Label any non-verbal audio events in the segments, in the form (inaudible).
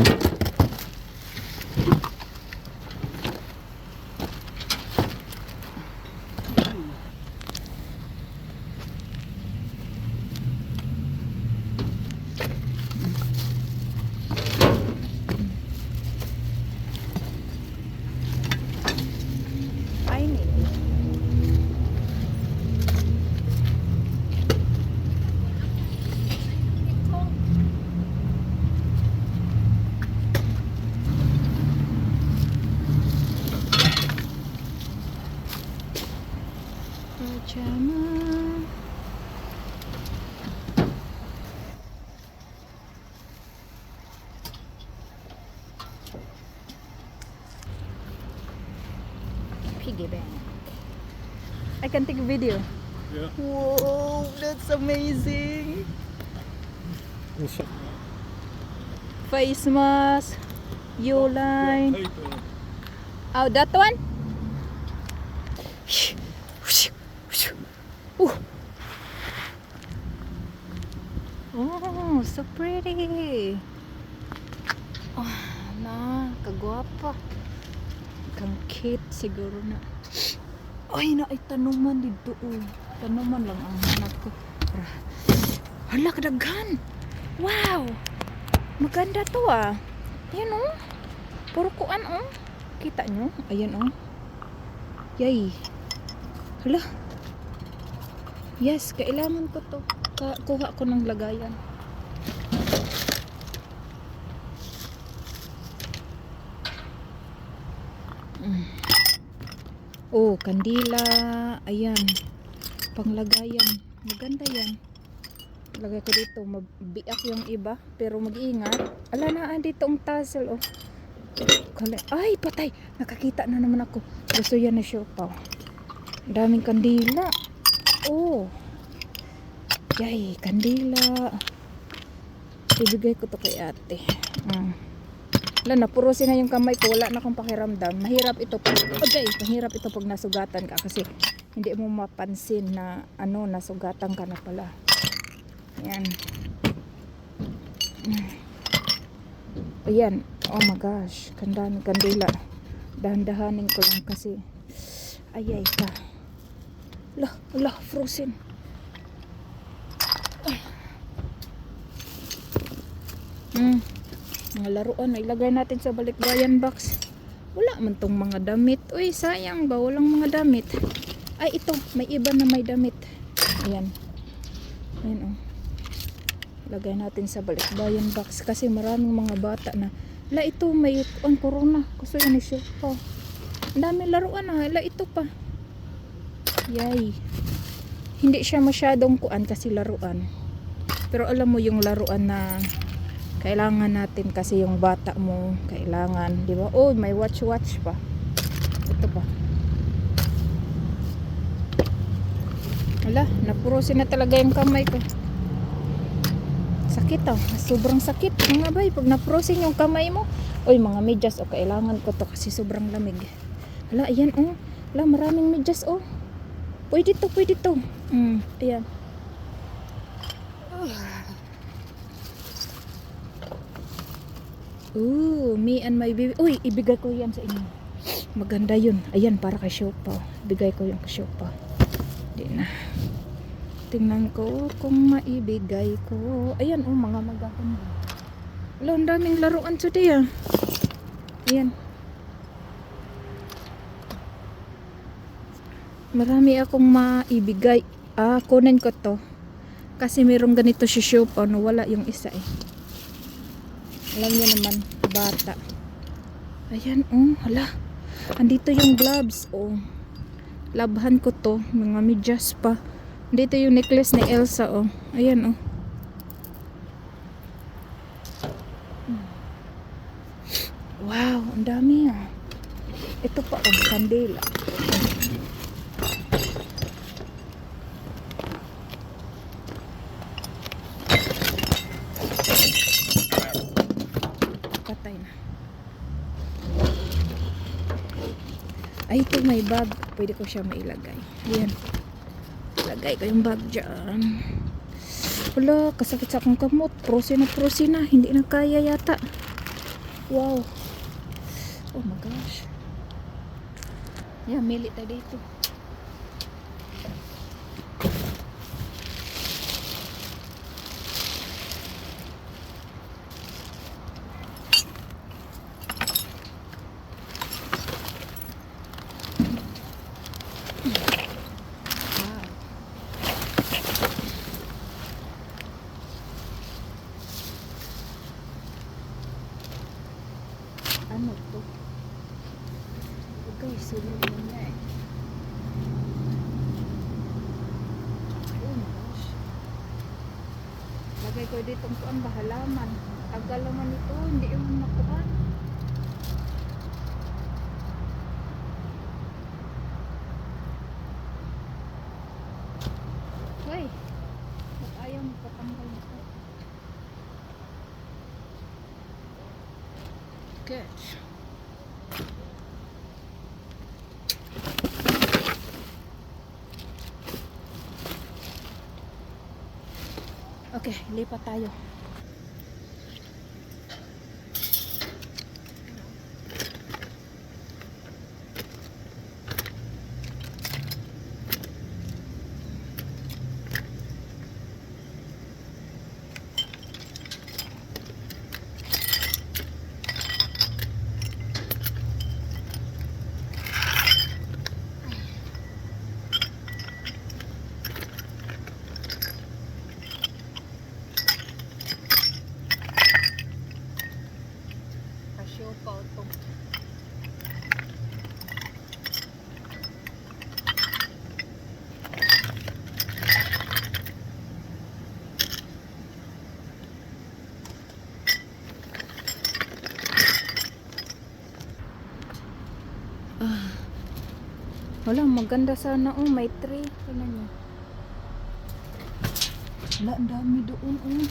Mm-hmm. Piggy bank. I can take a video. Yeah. Whoa, that's amazing. Face mask, U-line. Oh, that one? Oh, so pretty. Oh, na, kagwapa. Cute siguro na. Ay, na ay tanuman dito. Oh. Tanuman lang ang hanap ko. Hala, kadaghan. Wow. Maganda to ah. Yan oh. Puro kuan oh. Kita nyo? Ayan oh. Yay. Hala. Yes, kailangan ko to. Kuha ko ng lagayan. Oh, kandila. Ayan. Panglagayan. Maganda yan. Lagay ko dito. Mabiak yung iba. Pero mag-iingat. Ala na, dito ang tassel. Oh. Ay, patay. Nakakita na naman ako. Gusto yan na siopaw. Daming kandila. Oh. Yay, kandila. Ibigay ko to kay ate. Mm. Wala na, purusin na yung kamay ko. Wala na akong pakiramdam. Mahirap ito pag, okay, mahirap ito pag nasugatan ka kasi hindi mo mapansin na ano, nasugatan ka na pala. Ayan. Ayan. Oh my gosh. Kandami kandila. Dahan-dahanin ko lang kasi. Ayay ka. Lah, lah, frozen. Ay. Mm. Mga laruan, ilagay natin sa balikbayan box. Wala man tong mga damit. Uy, sayang ba? Walang mga damit. Ay, ito. May iba na may damit. Ayan. Ayan, oh. Lagay natin sa balikbayan box kasi maraming mga bata na La ito may ang corona. Gusto siya pa. Ang dami laruan ah. La ito pa. Yay. Hindi siya masyadong kuan kasi laruan. Pero alam mo yung laruan na kailangan natin kasi yung bata mo kailangan, di ba? Oh, may watch watch pa. Ito pa. Wala, napurusin na talaga yung kamay ko. Sakit ah. Sobrang sakit. Mga bay, pag naprosin yung kamay mo. Oy, mga medyas. O, kailangan ko to kasi sobrang lamig. Hala, ayan oh. Hala, maraming medyas oh. Pwede to, pwede to. Mm, ayan. Ooh, me and my baby. Uy, ibigay ko yan sa inyo. Maganda yun. Ayan, para kay Shopa. Ibigay ko yung kay Shopa. Di na. Tingnan ko kung maibigay ko. Ayan, oh, mga magaganda. Wala, ang daming laruan today, ah. Ayan. Marami akong maibigay. Ah, kunin ko to. Kasi merong ganito si Shopa, no, wala yung isa eh. Alam niyo naman, bata. Ayan, oh, hala. Andito yung gloves, oh. Labhan ko to, mga medyas pa. Dito yung necklace ni Elsa, oh. Ayan, oh. Wow, ang dami, ah. Ito pa, oh, kandila. Patay na. Ay, ito may bag. Pwede ko siya mailagay. Ayan. Lagay ko yung bag dyan. Wala, kasakit sa akong kamot. Prosi na prosi na. Hindi na kaya yata. Wow. Oh my gosh. Yeah, mili tayo dito. Wow. Ano to? Okay, sunod mo na eh. Lagay ko dito ang halaman. Tagal naman ito, hindi yung makuhan. Good. Okay, lipat tayo. Kasyo pa ito. Ah. Wala, maganda sana. Oh, may tree. Tingnan niyo. Wala, ang dami doon. Oh.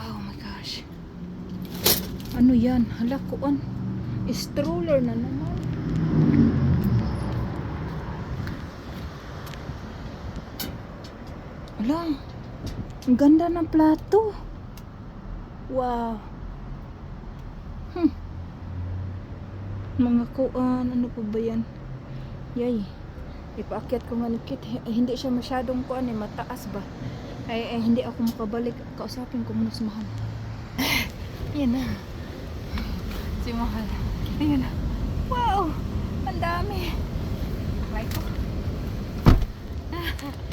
Oh my gosh. Ano yan? Hala, kuan. Stroller na naman. Hala. Ang ganda ng plato. Wow. Mga kuan, ano pa ba yan? Yay. Ipaakyat ko nga ni Kit. H- Hindi siya masyadong kuan eh, mataas ba? Ay, ay hindi ako makabalik. Kausapin ko muna si Mahal. (laughs) Yan na. Si Mahal. Ayun na. Wow! Ang dami. Okay ko. (laughs)